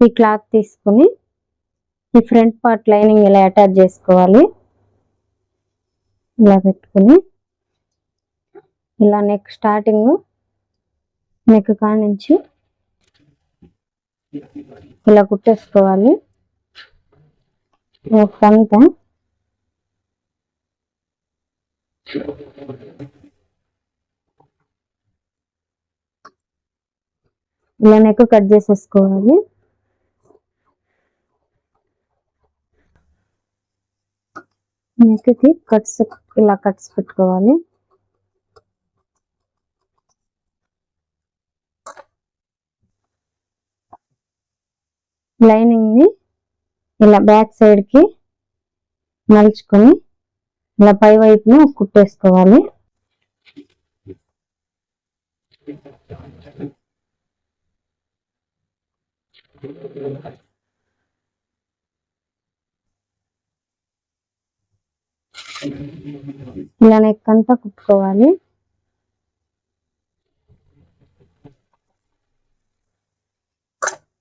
ఈ క్లాత్ తీసుకుని ఈ ఫ్రంట్ పార్ట్ లైనింగ్ ఇలా అటాచ్ చేసుకోవాలి. ఇలా పెట్టుకుని ఇలా నెక్ స్టార్టింగ్ నెక్ కానించి ఇలా కుట్టేసుకోవాలి. నెక్ అంతా ఇలా నెక్ కట్ చేసేసుకోవాలి. నెక్ కట్స్ ఇలా కట్స్ పెట్టుకోవాలి. లైనింగ్ని ఇలా బ్యాక్ సైడ్కి మలుచుకొని ఇలా పై వైపున కుట్టేసుకోవాలి ఇలా నెక్ అంతా కుట్టుకోవాలి.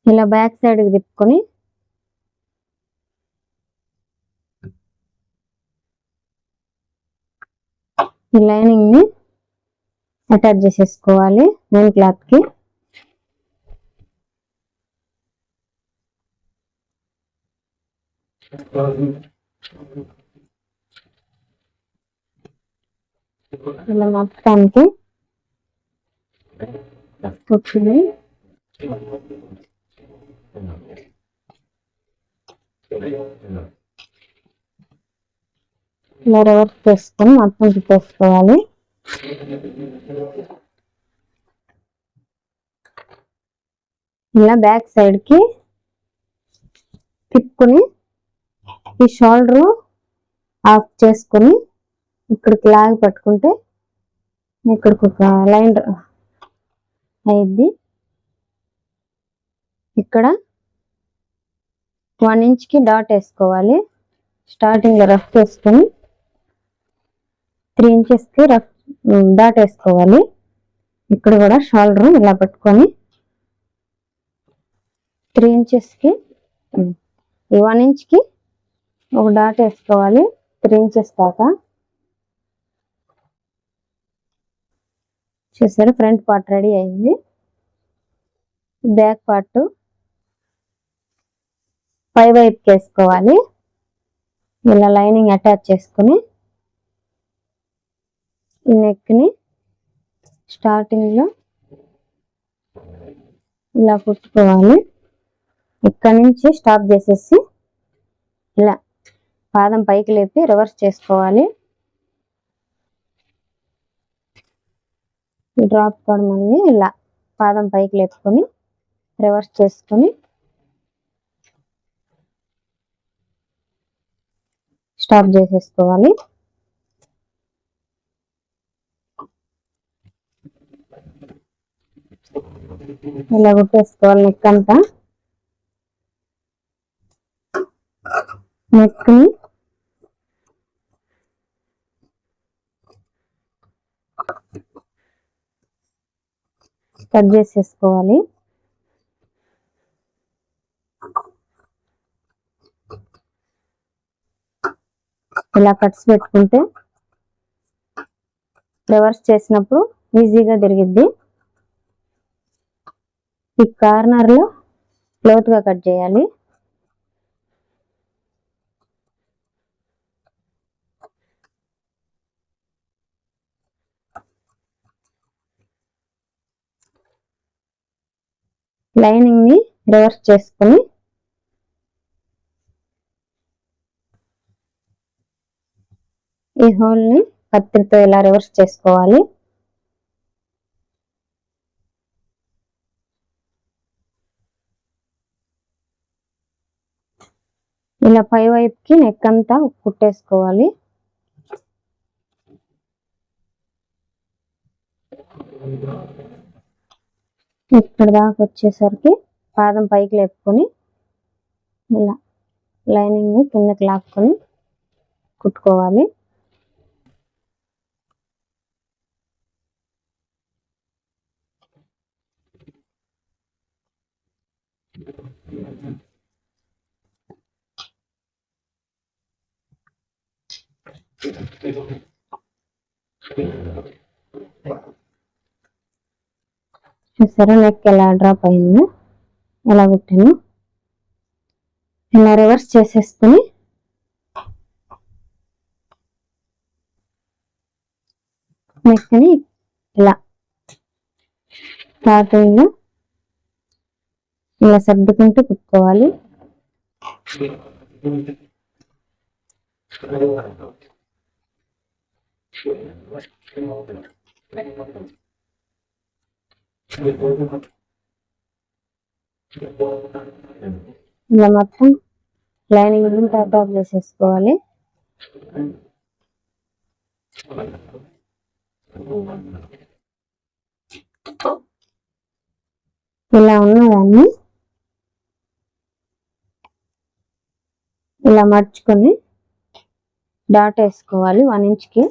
ఇలా బ్యాక్ సైడ్కి తిప్పుకొని ఈ లైనింగ్ని అటాచ్ చేసేసుకోవాలి మెయిన్ క్లాత్కి. ఇలా మొత్తానికి వచ్చింది ఇలా రివర్స్ చేసుకొని మొత్తం తిప్పేసుకోవాలి ఇలా బ్యాక్ సైడ్కి తిప్పుకొని ఈ షోల్డర్ ఆఫ్ చేసుకొని ఇక్కడికి లాగి పట్టుకుంటే ఇక్కడికి ఒక లైన్ అయింది ఇక్కడ వన్ ఇంచ్కి డాట్ వేసుకోవాలి. స్టార్టింగ్లో రఫ్ వేసుకొని త్రీ ఇంచెస్కి రఫ్ డాట్ వేసుకోవాలి. ఇక్కడ కూడా షోల్డర్ ఇలా పెట్టుకొని త్రీ ఇంచెస్కి ఈ వన్ ఇంచ్కి ఒక డాట్ వేసుకోవాలి. త్రీ ఇంచెస్ దాకా. చూసారు? ఫ్రంట్ పార్ట్ రెడీ అయింది. బ్యాక్ పార్ట్ పై వైపుకి వేసుకోవాలి. ఇలా లైనింగ్ అటాచ్ చేసుకుని ఈ నెక్ని స్టార్టింగ్లో స్టార్టింగ్లో ఇలా కుట్టుకోవాలి. ఇక్కడ నుంచి స్టాప్ చేసేసి ఇలా పాదం పైకి లేపి రివర్స్ చేసుకోవాలి. డ్రాప్ కూడా మళ్ళీ ఇలా పాదం పైకి లేపుకొని రివర్స్ చేసుకొని స్టాప్ చేసేసుకోవాలి. ఇలా కుట్టేసుకోవాలి నెక్ అంతా. నెక్ కట్ చేసేసుకోవాలి. ఇలా కట్స్ పెట్టుకుంటే రివర్స్ చేసినప్పుడు ఈజీగా తిరిగిద్ది. ఈ కార్నర్లో లోతుగా కట్ చేయాలి. లైనింగ్ని రివర్స్ చేసుకొని ఈ హోల్ని కత్తిరితో ఇలా రివర్స్ చేసుకోవాలి? ఇలా పై వైపుకి నెక్ అంతా కుట్టేసుకోవాలి. ఇక్కడ దాకా వచ్చేసరికి పాదం పైకి లేపుకొని ఇలా లైనింగ్ కిందకి లాక్కొని కుట్టుకోవాలి. చూసారా? నెక్ ఎలా డ్రాప్ అయిందో ఎలా కుట్టాను ఇలా రివర్స్ చేసేసుకుని నెక్ని ఇలా స్టార్టింగ్ ఇలా సర్దుకుంటూ కుట్టుకోవాలి. ఇలా మొత్తం లైనింగ్ టాప్ టాప్ చేసేసుకోవాలి. ఇలా ఉన్నదాన్ని ఇలా మర్చుకొని డాట్ వేసుకోవాలి వన్ ఇంచ్కి.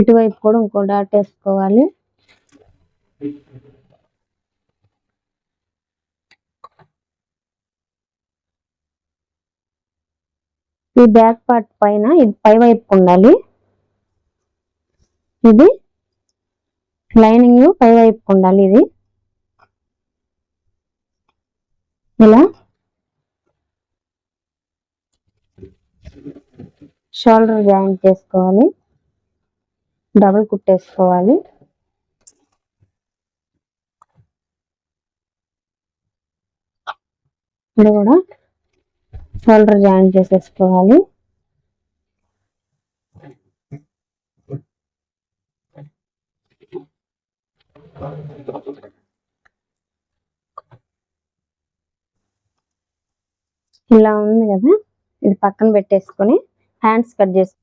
ఇటువైపు కూడా ఇంకో డాట్ వేసుకోవాలి. ఈ బ్యాక్ పార్ట్ పైన ఇది పై వైపు ఉండాలి. ఇది లైనింగ్ పై వైపు ఉండాలి ఇది. ఇలా. షోల్డర్ జాయింట్ చేసుకోవాలి. డబుల్ కుట్టేసుకోవాలి. ఇక్కడ కూడా షోల్డర్ జాయింట్ చేసేసుకోవాలి. ఇలా ఉంది కదా. ఇది పక్కన పెట్టేసుకొని హ్యాండ్స్ కట్ చేసు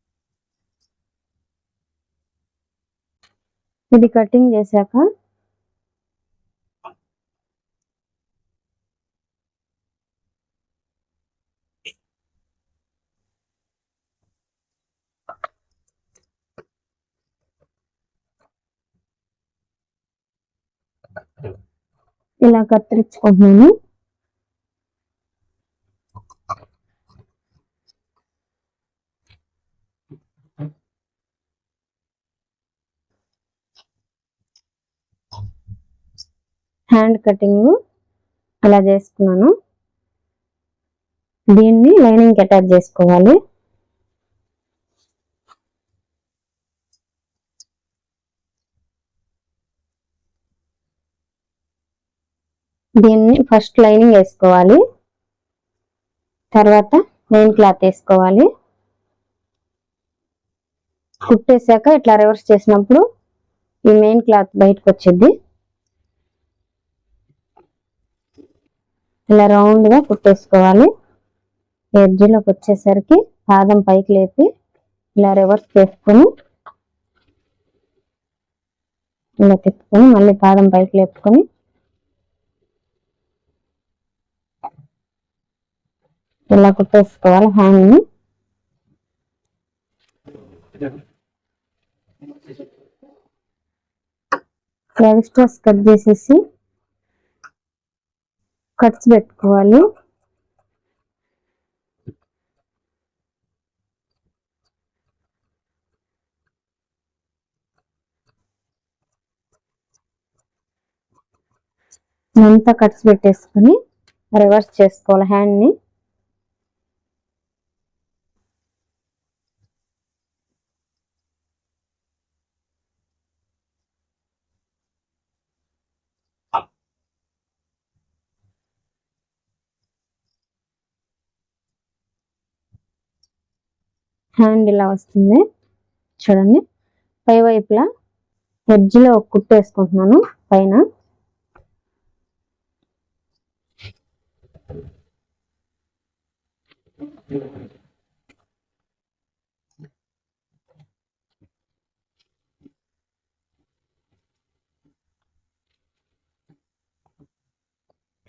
ఇది కటింగ్ చేశాక ఇలా కత్తిరించుకుంటున్నాను. హ్యాండ్ కటింగ్ అలా చేసుకున్నాను. దీన్ని లైనింగ్కి అటాచ్ చేసుకోవాలి. దీన్ని ఫస్ట్ లైనింగ్ వేసుకోవాలి. తర్వాత మెయిన్ క్లాత్ వేసుకోవాలి. కుట్టేసాక ఇట్లా రివర్స్ చేసినప్పుడు ఈ మెయిన్ క్లాత్ బయటకు వచ్చింది ఇలా రౌండ్గా కుట్టేసుకోవాలి ఎడ్జిలోకి వచ్చేసరికి పాదం పైకి లేపి ఇలా రివర్స్ చేసుకొని ఇలా తిప్పుకొని మళ్ళీ పాదం పైకి లేపుకొని ఇలా కుట్టేసుకోవాలి హ్యాండ్ని. ని స్టార్స్ కట్ చేసేసి కట్స్ పెట్టుకోవాలి. అంతా కట్స్ పెట్టేసుకొని రివర్స్ చేసుకోవాలి హ్యాండ్ హ్యాండ్ ఇలా వస్తుంది. చూడండి. పై వైపులా ఎడ్జ్లో ఒక కుట్టు వేసుకుంటున్నాను పైన.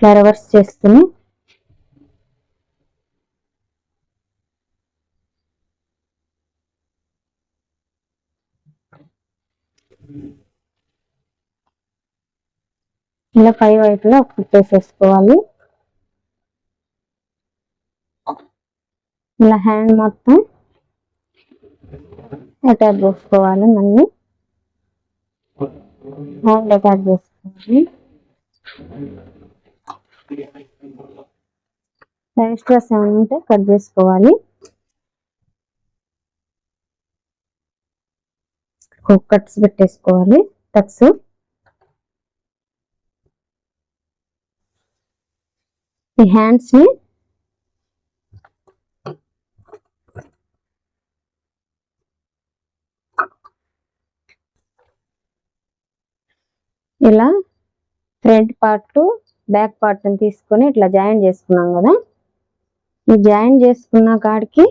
ఫ్లవర్స్ చేసుకుని ఇలా పై వైపులో కుట్టేసేసుకోవాలి ఇలా హ్యాండ్ మొత్తం అటాచ్ చేసుకోవాలి మళ్ళీ. హ్యాండ్ అటాచ్ చేసుకోవాలి. ఎక్స్ట్రాస్ ఏమైనా ఉంటే కట్ చేసుకోవాలి. కట్స్ పెట్టేసుకోవాలి. టక్స్ ఈ హ్యాండ్స్ని ఇలా ఫ్రంట్ పార్ట్ బ్యాక్ పార్ట్ తీసుకొని ఇట్లా జాయిన్ చేసుకున్నాం కదా. ఈ జాయిన్ చేసుకున్న కాడికి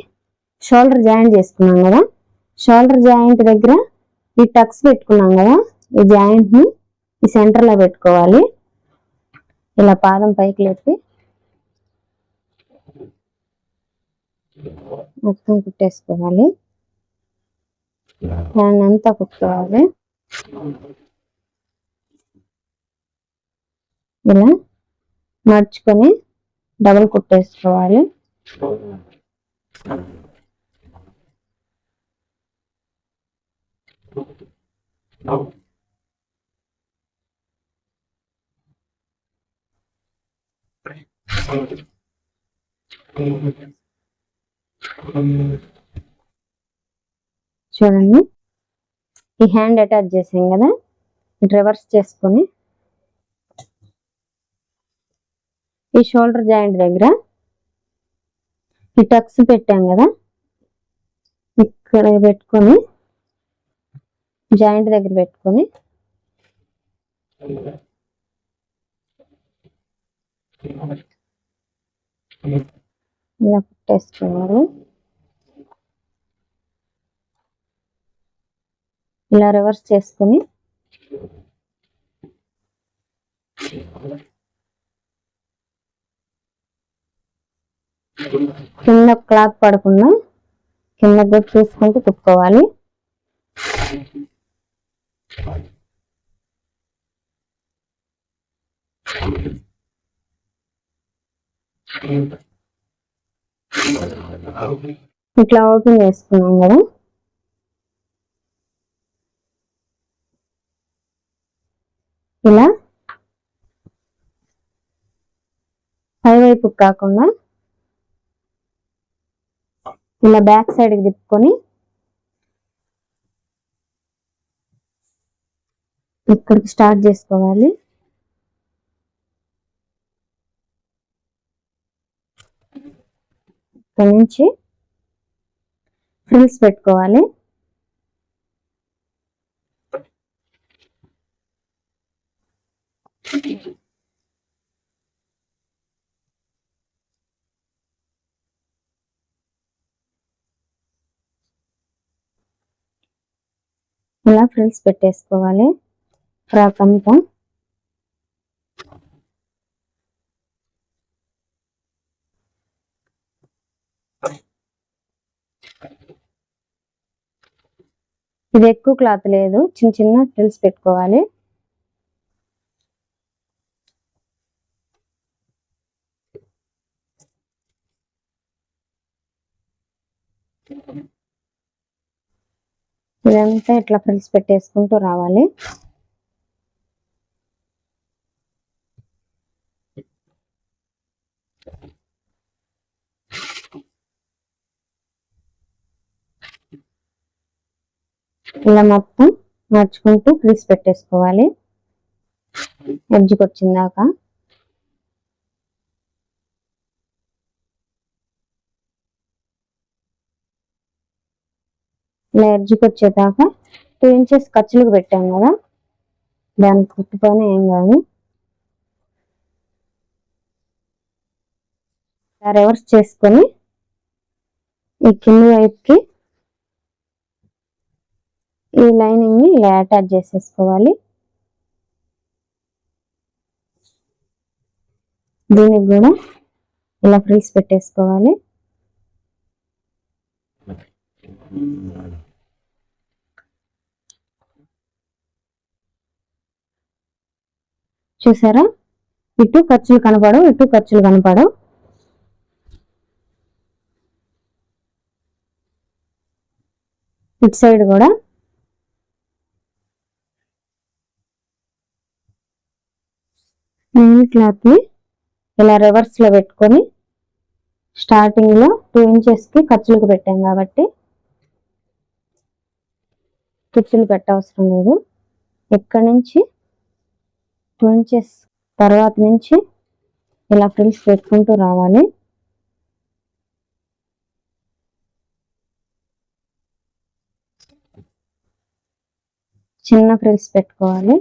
షోల్డర్ జాయిన్ చేసుకున్నాం కదా. షోల్డర్ జాయింట్ దగ్గర ఈ టక్స్ పెట్టుకున్నాం కదా. ఈ జాయింట్ని ఈ సెంటర్లో పెట్టుకోవాలి. ఇలా పాదం పైకి లేపి మొత్తం కుట్టేసుకోవాలి. దాన్ని అంతా కుట్టుకోవాలి. ఇలా మర్చుకొని డబుల్ కుట్టేసుకోవాలి. చూడండి. ఈ హ్యాండ్ అటాచ్ చేసాం కదా? ఇటు రివర్స్ చేసుకొని. ఈ షోల్డర్ జాయింట్ దగ్గర ఈ టక్స్ పెట్టాం కదా? ఇక్కడ పెట్టుకొని జాయింట్ దగ్గర పెట్టుకొని. ఇలా కుట్టేసుకోవాలి ఇలా రివర్స్ చేసుకుని కింద క్లాత్ పడకుండా కింద కూడా చూసుకుంటూ కుట్టుకోవాలి Thank you. ఇట్లా ఓపెన్ చేసుకున్నాం కదా. ఇలా. పై వైపు కాకుండా ఇలా బ్యాక్ సైడ్కి తిప్పుకొని ఇక్కడికి స్టార్ట్ చేసుకోవాలి. ఇక్కడ నుంచి ఫ్రిల్స్ పెట్టుకోవాలి. ఇలా ఫ్రిల్స్ పెట్టేసుకోవాలి. ఫ్రాక్ అంతా ఇది ఎక్కువ క్లాత్ లేదు. చిన్న చిన్న ఫ్రిల్స్ పెట్టుకోవాలి. ఇదంతా ఇట్లా ఫ్రిల్స్ పెట్టేసుకుంటూ రావాలి. ఇలా మొత్తం నడుచుకుంటూ క్రీస్ పెట్టేసుకోవాలి. ఎడ్జ్కి వచ్చిందాక ఇలా ఎడ్జ్కి వచ్చేదాకా టూ ఇంచెస్ ఖర్చులకు పెట్టాం కదా. దానికి కుట్టుపైన ఏం కాదు. రివర్స్ చేసుకొని ఈ కింది వైపుకి ఈ లైనింగ్ని ఇలా అటాచ్ చేసేసుకోవాలి. దీనికి కూడా ఇలా ఫ్రీస్ పెట్టేసుకోవాలి. చూసారా? ఇటు ఖర్చులు కనపడవు ఇటు ఖర్చులు కనపడవు. ఇటు సైడ్ కూడా మెయిన్ క్లాత్ని ఇలా రివర్స్లో పెట్టుకొని స్టార్టింగ్లో టూ ఇంచెస్కి ఖర్చులకు పెట్టాం కాబట్టి కుర్చీలు పెట్టవసరం లేదు. ఎక్కడి నుంచి టూ ఇంచెస్ తర్వాత నుంచి ఇలా ఫ్రిల్స్ పెట్టుకుంటూ రావాలి. చిన్న ఫ్రిల్స్ పెట్టుకోవాలి.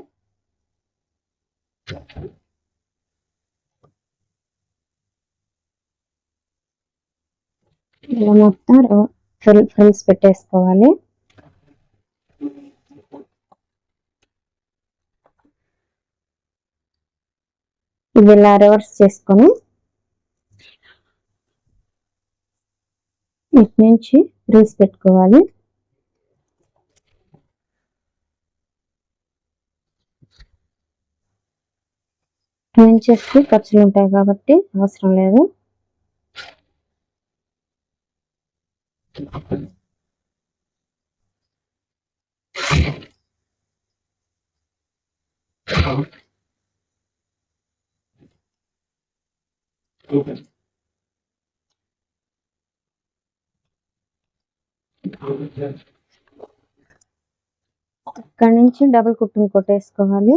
ఇలా మొత్తం ఫ్రిల్ ఫ్రిల్స్ పెట్టేసుకోవాలి. ఇది ఇలా రివర్స్ చేసుకొని ఇటు నుంచి ఫ్రిల్స్ పెట్టుకోవాలి. టూ ఖర్చులు ఉంటాయి కాబట్టి అవసరం లేదు. ఇక్కడ నుంచి డబుల్ కుట్టుని కొట్టేసుకోవాలి.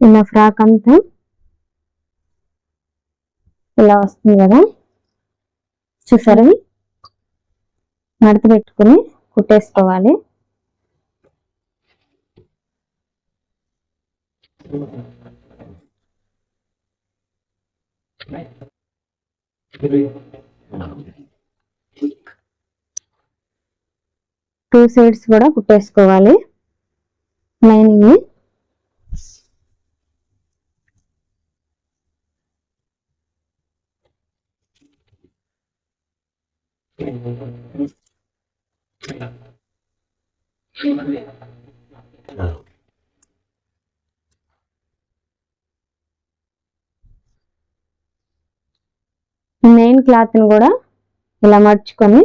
ఇలా ఫ్రాక్ అంతా ఇలా వస్తుంది కదా. చూసారు? మడత పెట్టుకుని కుట్టేసుకోవాలి. టూ సైడ్స్ కూడా కుట్టేసుకోవాలి. లైనింగ్ని. మెయిన్ క్లాత్ని కూడా ఇలా మర్చుకొని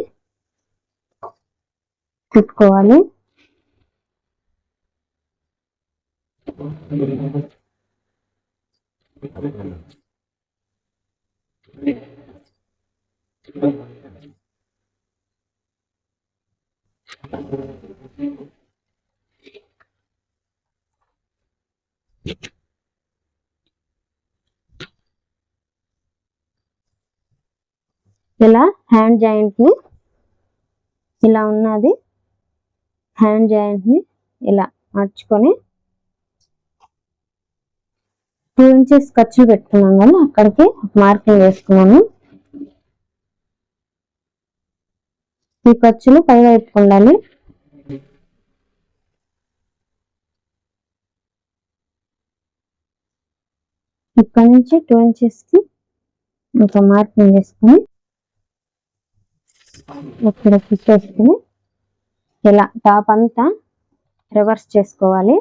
కుట్టుకోవాలి ఇలా హ్యాండ్ జాయింట్ని ఇలా ఉన్నది. హ్యాండ్ జాయింట్ని ఇలా మార్చుకొని టూ ఇంచెస్ ఖర్చులు పెట్టుకున్నాం కదా అక్కడికి మార్కింగ్ వేసుకున్నాను ఈ ఖర్చులు పైగా ఉండాలి. ఇక్కడ నుంచి టూ ఇంచెస్కి ఒక మార్కింగ్ వేసుకొని ఇక్కడ చేసుకుని ఇలా టాప్ అంతా రివర్స్ చేసుకోవాలి.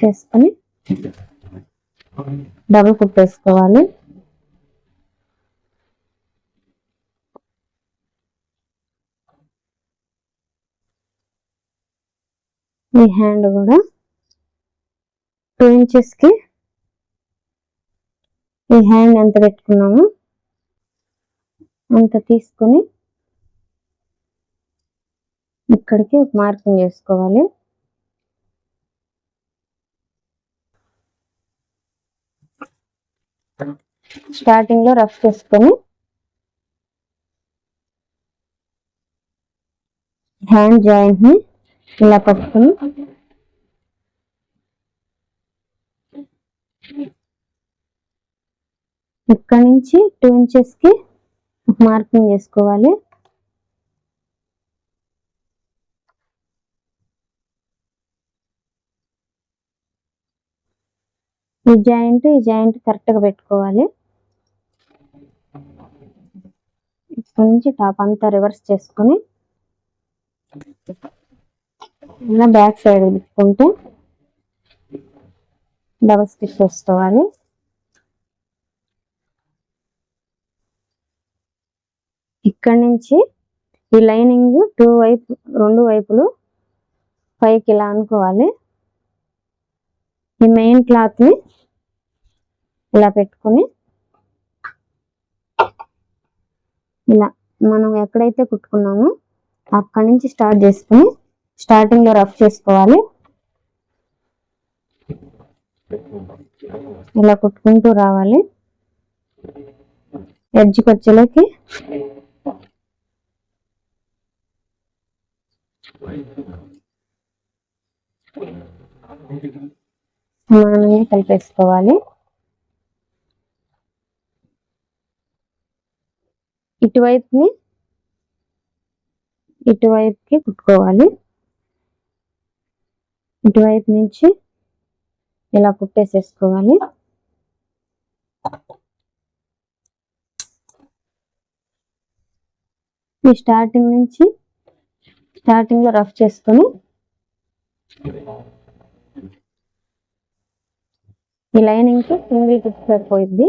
చేసుకొని డబుల్ కుట్టేసుకోవాలి ఈ హ్యాండ్ కూడా టూ ఇంచెస్కి. ఈ హ్యాండ్ ఎంత పెట్టుకున్నాము అంత తీసుకొని ఇక్కడికి ఒక మార్కింగ్ చేసుకోవాలి. స్టార్టింగ్లో రఫ్ చేసుకొని హ్యాండ్ జాయింట్ని ఇలా పట్టుకుని ఇక్కడ నుంచి టూ ఇంచెస్కి మార్కింగ్ చేసుకోవాలి. ఈ జాయింట్ ఈ జాయింట్ కరెక్ట్గా పెట్టుకోవాలి. ఇక్కడ నుంచి టాప్ అంతా రివర్స్ చేసుకొని ఇలా బ్యాక్ సైడ్ తిప్పుకుంటే డబల్ స్టిచ్ చేసుకోవాలి. ఇక్కడ నుంచి ఈ లైనింగ్ టూ వైపు రెండు వైపులు పైకి ఇలా అనుకోవాలి. ఈ మెయిన్ క్లాత్ని ఇలా పెట్టుకొని ఇలా మనం ఎక్కడైతే కుట్టుకున్నామో అక్కడి నుంచి స్టార్ట్ చేసుకుని స్టార్టింగ్లో రఫ్ చేసుకోవాలి. ఇలా కుట్టుకుంటూ రావాలి. ఎడ్జ్కి వచ్చేలోకి సమానంగా కలిపేసుకోవాలి. ఇటువైపుని ఇటువైపుకి కుట్టుకోవాలి. ఇటువైపు నుంచి ఇలా కుట్టేసేసుకోవాలి. ఈ స్టార్టింగ్ నుంచి స్టార్టింగ్లో రఫ్ చేసుకొని ఈ లైనింగ్కి సింగిల్ టిప్ సరిపోయింది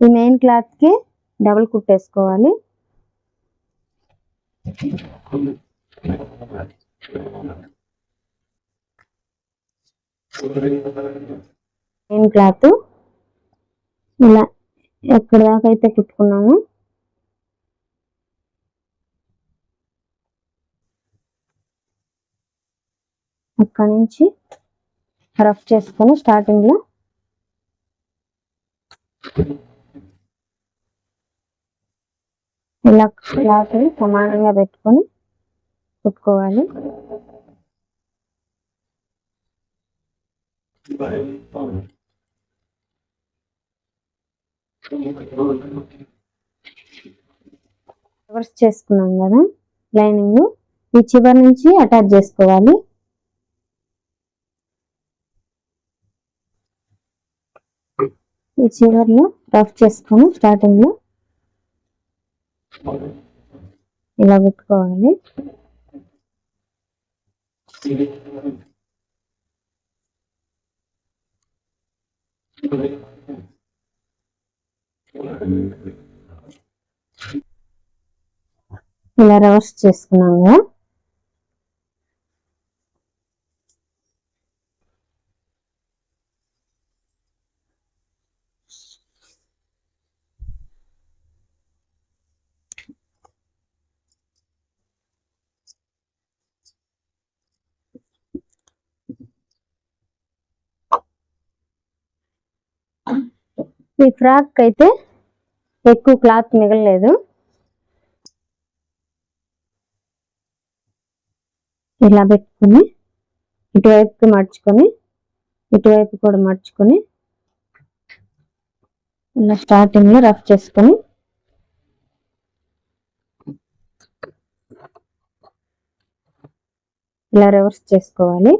ఈ మెయిన్ క్లాత్కి డబుల్ కుట్టేసుకోవాలి మెయిన్ క్లాత్ ఇలా ఎక్కడ దాకా అయితే కుట్టుకున్నాము. అక్కడ నుంచి రఫ్ చేసుకొని స్టార్టింగ్లో ఇలా క్లాత్ సమానంగా పెట్టుకొని కుట్టుకోవాలి. రివర్స్ చేసుకున్నాం కదా? లైనింగ్ ఈ చివరి నుంచి అటాచ్ చేసుకోవాలి. ఈ చివరిలో రఫ్ చేసుకొని స్టార్టింగ్లో ఇలా పెట్టుకోవాలి. ఇలా రివర్స్ చేసుకున్నాం కదా. ఈ ఫ్రాక్ అయితే ఎక్కువ క్లాత్ మిగలలేదు. ఇలా పెట్టుకొని ఇటువైపుకి మడుచుకొని ఇటువైపు కూడా మడుచుకొని ఇలా స్టార్టింగ్లో రఫ్ చేసుకొని ఇలా రివర్స్ చేసుకోవాలి.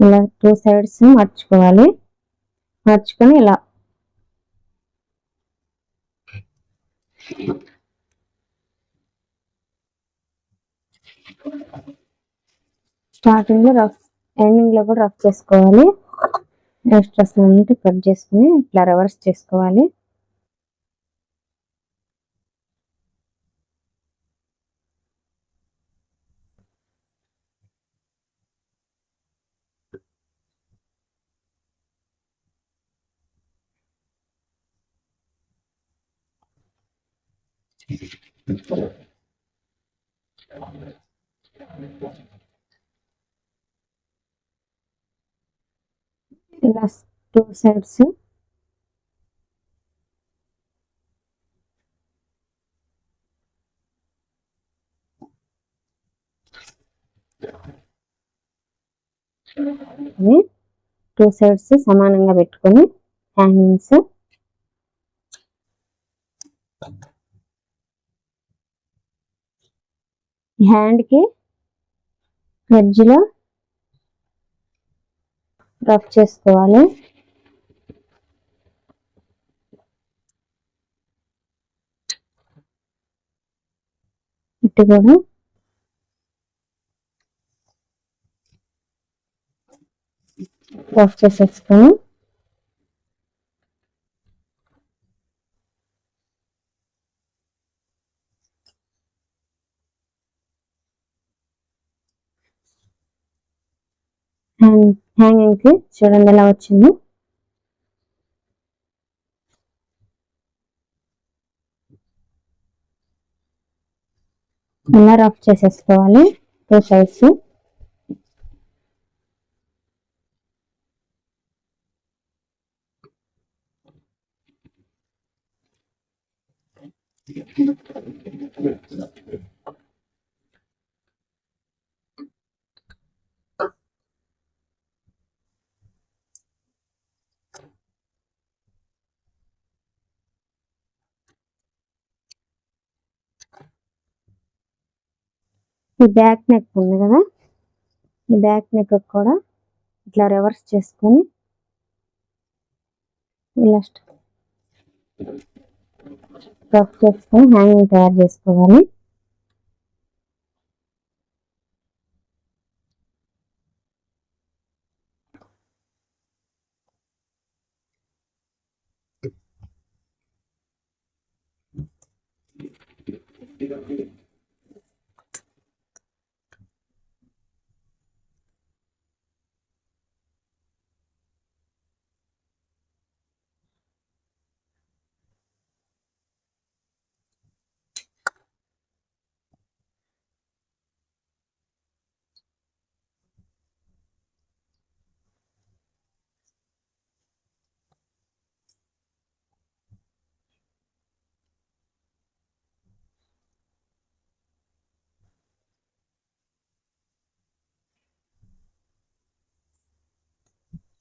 ఇలా టూ సైడ్స్ మర్చుకోవాలి. మర్చుకొని ఇలా. స్టార్టింగ్లో రఫ్ ఎండింగ్లో కూడా రఫ్ చేసుకోవాలి. ఎక్స్ట్రాస్ అన్నిటి కట్ చేసుకుని ఇట్లా రివర్స్ చేసుకోవాలి ఇలా టూ సైడ్స్ టూ సైడ్స్ సమానంగా పెట్టుకొని హ్యాంగింగ్స్ హ్యాండ్కి లో రఫ్ చేసుకోవాలి. ఇటు కూడా ఆఫ్ చేసేసుకొని హ్యాంగ్ హ్యాంగింగ్ చూడండి ఎలా వచ్చింది. ఇలా రఫ్ చేసేసుకోవాలి. Two sides. ఈ బ్యాక్ నెక్ ఉంది కదా? ఈ బ్యాక్ నెక్ కూడా ఇట్లా రివర్స్ చేసుకొని ఇలా రఫ్ చేసుకొని హ్యాంగింగ్ తయారు చేసుకోవాలి.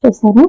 చూసారా